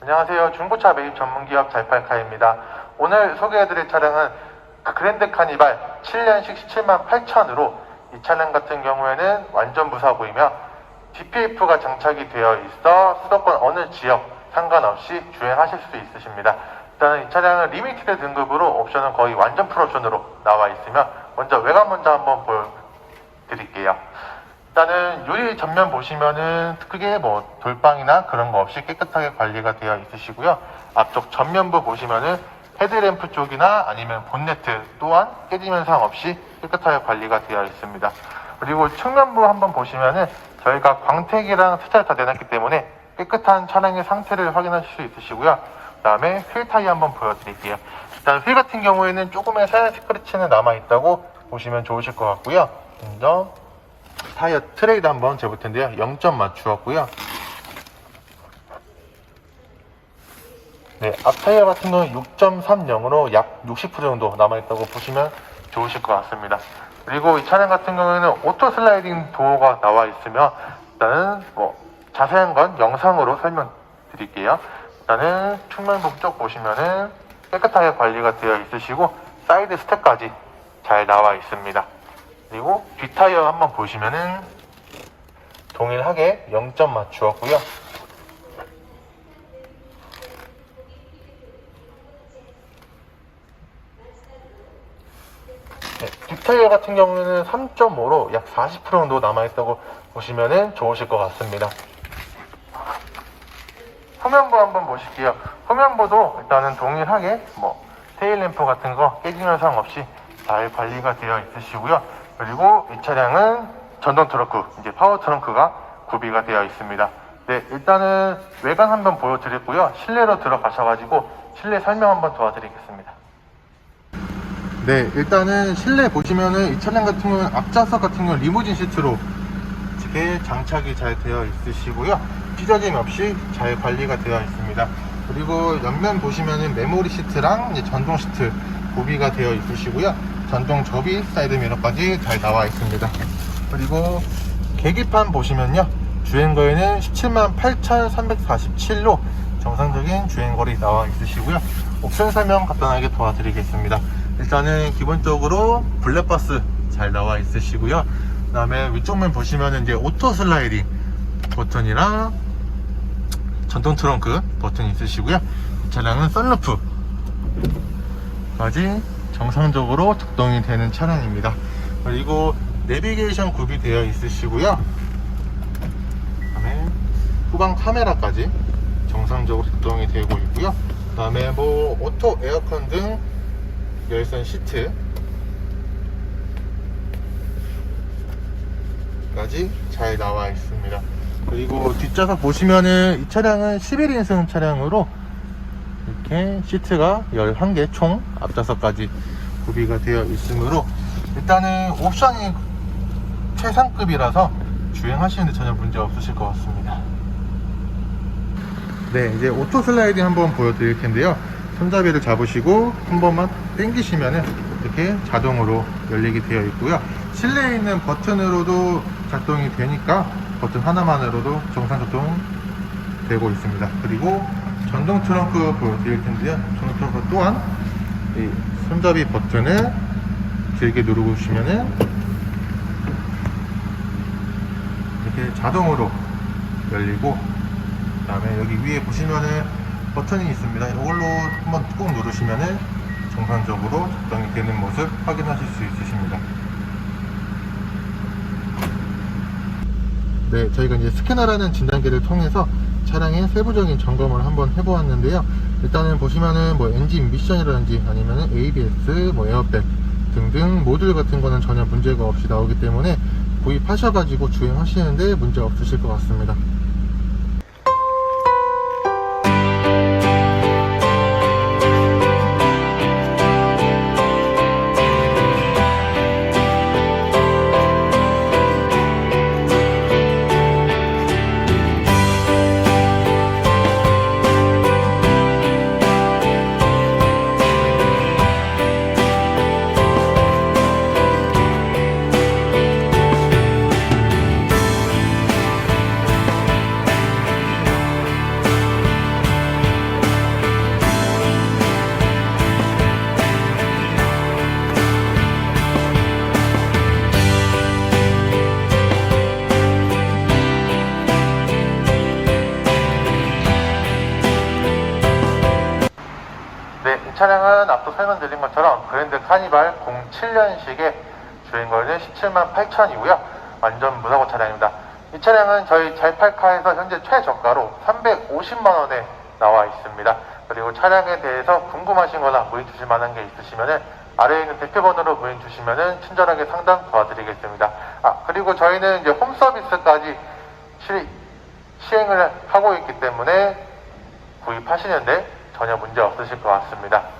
안녕하세요. 중고차 매입 전문기업 잘팔카입니다. 오늘 소개해드릴 차량은 그랜드 카니발 7년식 17만 8천으로 이 차량 같은 경우에는 완전 무사고이며 DPF가 장착이 되어 있어 수도권 어느 지역 상관없이 주행하실 수 있으십니다. 일단은 이 차량은 리미티드 등급으로 옵션은 거의 완전 풀 옵션으로 나와 있으며 먼저 외관 먼저 한번 보여드릴게요. 일단은 유리 전면 보시면은 크게 뭐 돌방이나 그런 거 없이 깨끗하게 관리가 되어 있으시고요. 앞쪽 전면부 보시면은 헤드램프 쪽이나 아니면 본네트 또한 깨짐 현상 없이 깨끗하게 관리가 되어 있습니다. 그리고 측면부 한번 보시면은 저희가 광택이랑 세차를 다 내놨기 때문에 깨끗한 차량의 상태를 확인하실 수 있으시고요. 그 다음에 휠 타이 한번 보여드릴게요. 일단 휠 같은 경우에는 조금의 사양 스크래치는 남아있다고 보시면 좋으실 것 같고요. 먼저 타이어 트레이드 한번 재볼 텐데요. 0점 맞추었고요. 네, 앞 타이어 같은 경우는 6.30으로 약 60% 정도 남아있다고 보시면 좋으실 것 같습니다. 그리고 이 차량 같은 경우에는 오토 슬라이딩 도어가 나와 있으며 일단은 뭐 자세한 건 영상으로 설명드릴게요. 일단은 측면부 쪽 보시면은 깨끗하게 관리가 되어 있으시고 사이드 스텝까지 잘 나와 있습니다. 그리고 뒷타이어 한번 보시면은 동일하게 0점 맞추었고요. 네, 뒷타이어 같은 경우에는 3.5로 약 40% 정도 남아있다고 보시면 좋으실 것 같습니다. 후면부 한번 보실게요. 후면부도 일단은 동일하게 뭐 테일램프 같은 거 깨짐 현상 없이 잘 관리가 되어 있으시고요. 그리고 이 차량은 전동 트렁크, 이제 파워 트렁크가 구비가 되어 있습니다. 네, 일단은 외관 한번 보여드렸고요. 실내로 들어가셔가지고 실내 설명 한번 도와드리겠습니다. 네, 일단은 실내 보시면은 이 차량 같은 경우는 앞좌석 같은 경우는 리무진 시트로 이렇게 장착이 잘 되어 있으시고요. 찢어짐 없이 잘 관리가 되어 있습니다. 그리고 옆면 보시면은 메모리 시트랑 전동 시트 구비가 되어 있으시고요. 전동 접이 사이드 미러까지 잘 나와 있습니다. 그리고 계기판 보시면요. 주행거리는 17만 8,347로 정상적인 주행거리 나와 있으시고요. 옵션 설명 간단하게 도와드리겠습니다. 일단은 기본적으로 블랙박스 잘 나와 있으시고요. 그 다음에 위쪽면 보시면은 이제 오토 슬라이딩 버튼이랑 전동 트렁크 버튼이 있으시고요. 이 차량은 썬루프까지 정상적으로 작동이 되는 차량입니다. 그리고 내비게이션 구비 되어 있으시고요. 그다음에 후방 카메라까지 정상적으로 작동이 되고 있고요. 그 다음에 뭐 오토 에어컨 등 열선 시트 까지 잘 나와 있습니다. 그리고 뒷좌석 보시면은 이 차량은 11인승 차량으로 이렇게 시트가 11개 총 앞좌석까지 구비가 되어 있으므로 일단은 옵션이 최상급이라서 주행하시는데 전혀 문제 없으실 것 같습니다. 네, 이제 오토 슬라이딩 한번 보여드릴 텐데요. 손잡이를 잡으시고 한 번만 당기시면은 이렇게 자동으로 열리게 되어 있고요. 실내에 있는 버튼으로도 작동이 되니까 버튼 하나만으로도 정상 작동 되고 있습니다. 그리고 전동 트렁크 보여드릴 텐데요. 전동 트렁크 또한 이 손잡이 버튼을 길게 누르고 주시면은 이렇게 자동으로 열리고 그다음에 여기 위에 보시면은 버튼이 있습니다. 이걸로 한번 꾹 누르시면은 정상적으로 작동이 되는 모습 확인하실 수 있으십니다. 네, 저희가 이제 스캐너라는 진단기를 통해서 차량의 세부적인 점검을 한번 해보았는데요. 일단은 보시면은 뭐 엔진 미션이라든지 아니면은 ABS, 뭐 에어백 등등 모듈 같은 거는 전혀 문제가 없이 나오기 때문에 구입하셔가지고 주행하시는데 문제 없으실 것 같습니다. 카니발 07년식의 주행거리는 17만 8천이고요. 완전 무사고 차량입니다. 이 차량은 저희 잘팔카에서 현재 최저가로 350만 원에 나와 있습니다. 그리고 차량에 대해서 궁금하신 거나 문의 주실 만한 게 있으시면은 아래에 있는 대표번호로 문의 주시면은 친절하게 상담 도와드리겠습니다. 아, 그리고 저희는 이제 홈 서비스까지 시, 시행을 하고 있기 때문에 구입하시는데 전혀 문제 없으실 것 같습니다.